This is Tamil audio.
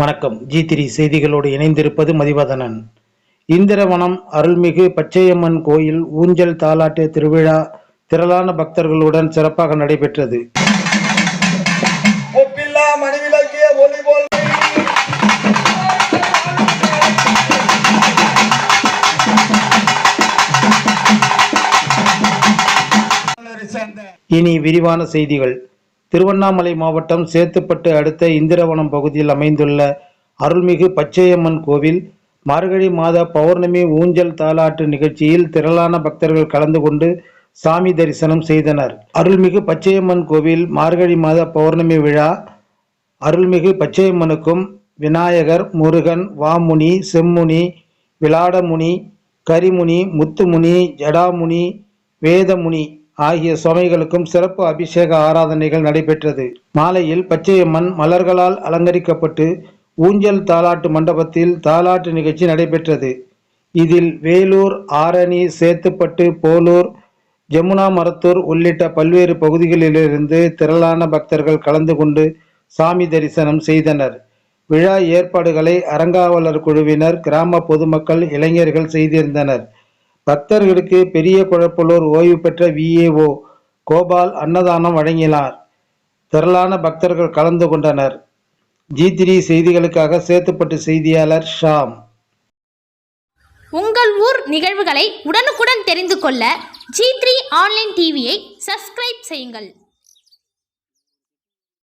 வணக்கம். ஜி த்ரீ செய்திகளோடு இணைந்திருப்பது மதிவதனன். இந்திரவனம் அருள்மிகு பச்சையம்மன் கோயில் ஊஞ்சல் தாலாட்டு திருவிழா திரளான பக்தர்களுடன் சிறப்பாக நடைபெற்றது. இனி விரிவான செய்திகள். திருவண்ணாமலை மாவட்டம் சேத்துப்பட்டு அடுத்த இந்திரவனம் பகுதியில் அமைந்துள்ள அருள்மிகு பச்சையம்மன் கோவில் மார்கழி மாத பௌர்ணமி ஊஞ்சல் தாலாட்டு நிகழ்ச்சியில் திரளான பக்தர்கள் கலந்து கொண்டு சாமி தரிசனம் செய்தனர். அருள்மிகு பச்சையம்மன் கோவில் மார்கழி மாத பௌர்ணமி விழா அருள்மிகு பச்சையம்மனுக்கும் விநாயகர் முருகன் வாமுனி செம்முனி விளாடமுனி கரிமுனி முத்துமுனி ஜடாமுனி வேதமுனி ஆகிய சுவாமிகளுக்கும் சிறப்பு அபிஷேக ஆராதனைகள் நடைபெற்றது. மாலையில் பச்சையம்மன் மலர்களால் அலங்கரிக்கப்பட்டு ஊஞ்சல் தாலாட்டு மண்டபத்தில் தாலாட்டு நிகழ்ச்சி நடைபெற்றது. இதில் வேலூர் ஆரணி சேத்துப்பட்டு போலூர் ஜமுனா மரத்தூர் உள்ளிட்ட பல்வேறு பகுதிகளிலிருந்து திரளான பக்தர்கள் கலந்து கொண்டு சாமி தரிசனம் செய்தனர். விழா ஏற்பாடுகளை அறங்காவலர் குழுவினர் கிராம பொதுமக்கள் இளைஞர்கள் செய்திருந்தனர். பக்தர்களுக்கு பெரிய குழப்பலூர் ஓய்வு பெற்ற விஏஓ கோபால் அன்னதானம் வழங்கினார். திரளான பக்தர்கள் கலந்து கொண்டனர். ஜி த்ரீ செய்திகளுக்காக சேத்துப்பட்டு செய்தியாளர் ஷாம். உங்கள் ஊர் நிகழ்வுகளை உடனுக்குடன் தெரிந்து கொள்ள ஜி த்ரீ ஆன்லைன் டிவியை சப்ஸ்கிரைப் செய்யுங்கள்.